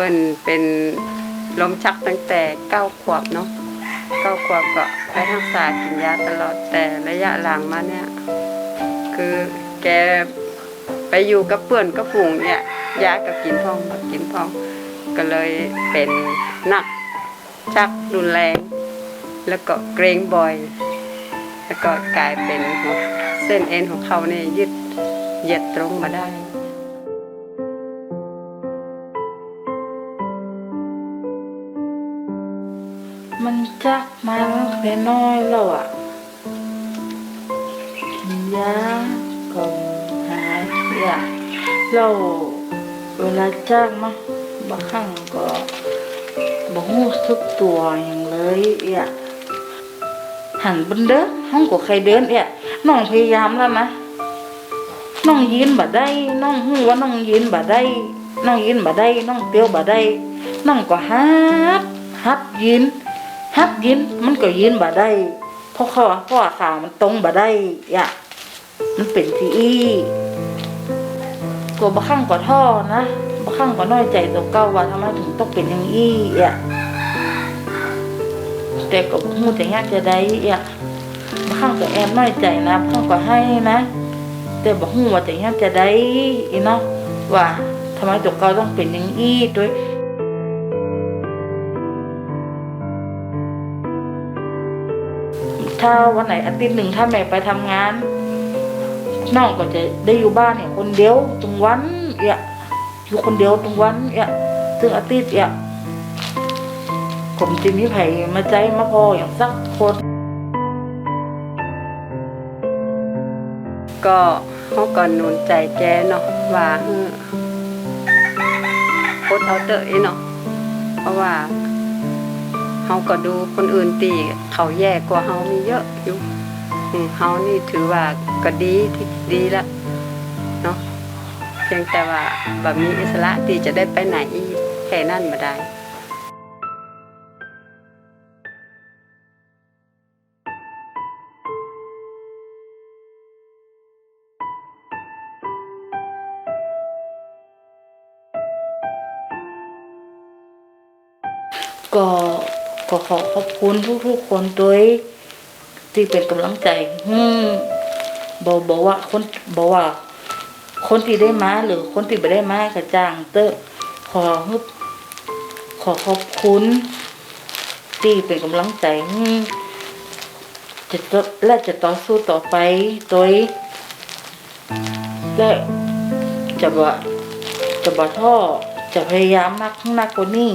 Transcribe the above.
เปิ้นเป็นลมชักตั้งแต่เก้าขวบเนาะเก้าขวบก็ไปรักษากินยาตลอดแต่ระยะหลังมาเนี่ย คือแกไปอยู่กับเพื่อนกับฝูงเนี่ยยาก็กินพองก,กินพอง ก็เลยเป็นหนักชักรุนแรง แล้วก็เกรงบ่อย แล้วก็กลายเป็นเส้นเอ็นของเขาเนี่ยยืดเหยียดตรงมาได้ มันจักมาตั้งแต่น้อยแล้วอะกินยาก็หายอะเราเวลาจักเนาบางครั้งก็บ่รู้สึกตัวอย่างเลยอะหันบนเดินห้องกับใครเดินเอะน้องพยายามแล้วนะน้องยืนบ่ได้น้องหูว่าน้องยืนบ่ได้น้องยืนบ่ได้น้องเตี้ยวบ่ได้น้องก็ฮัดฮัดยืน ฮับยืนมันก็ยืนบ่ได้เพราะเขาเพราะขามันตรงบ่ได้อะมันเป็นที่อีกลัวบะข้างก็ท่อนะบะข้างก็น้อยใจตัวเก่าว่าทำไมถึงต้องเป็นอย่างอี้อะแต่ก็บ่ฮู้แต่ยากจะได้อะบะข้างก็แอบน้อยใจนะบะข้างก็ให้นะ แต่บ่ฮู้ว่าแต่ยากจะได้อีเนาะว่าทำไมตัวเก่าต้องเป็นอย่างอี้ด้วย ถ้าวันไหนอาทิตย์หนึ่งถ้าแม่ไปทำงานน้องก็จะได้อยู่บ้านเนี่ยคนเดียวตรงวันเอะอยู่คนเดียวตรงวันเอะซึ่งอาทิตย์เอะผมจะมีไผ่มาใจมาพออย่างสักคน ก็เขาก็หนุนใจแกเนาะว่าออโคตรเอาเตอะเนาะเพราะว่า เขาก็ดูคนอื่นตีเขาแย่กว่าเขามีเยอะอยู่เขานี่ถือว่าก็ดีที่ดีล้วเนาะเพียงแต่ว่าแบบมีอิสระที่จะได้ไปไหนแค่นั้นมาได้ก็ ก็ขอขอบคุณทุกๆคนด้วยที่เป็นกำลังใจบอกบอกว่าคนบอกว่า คนที่ได้มาหรือคนที่ไม่ได้มากระจ้างเตอะขอขอขอบคุณที่เป็นกำลังใจจะและจะต่อสู้ต่อไปโดยและจะบ่จะบ่ท้อจะพยายามมากนักกว่านี้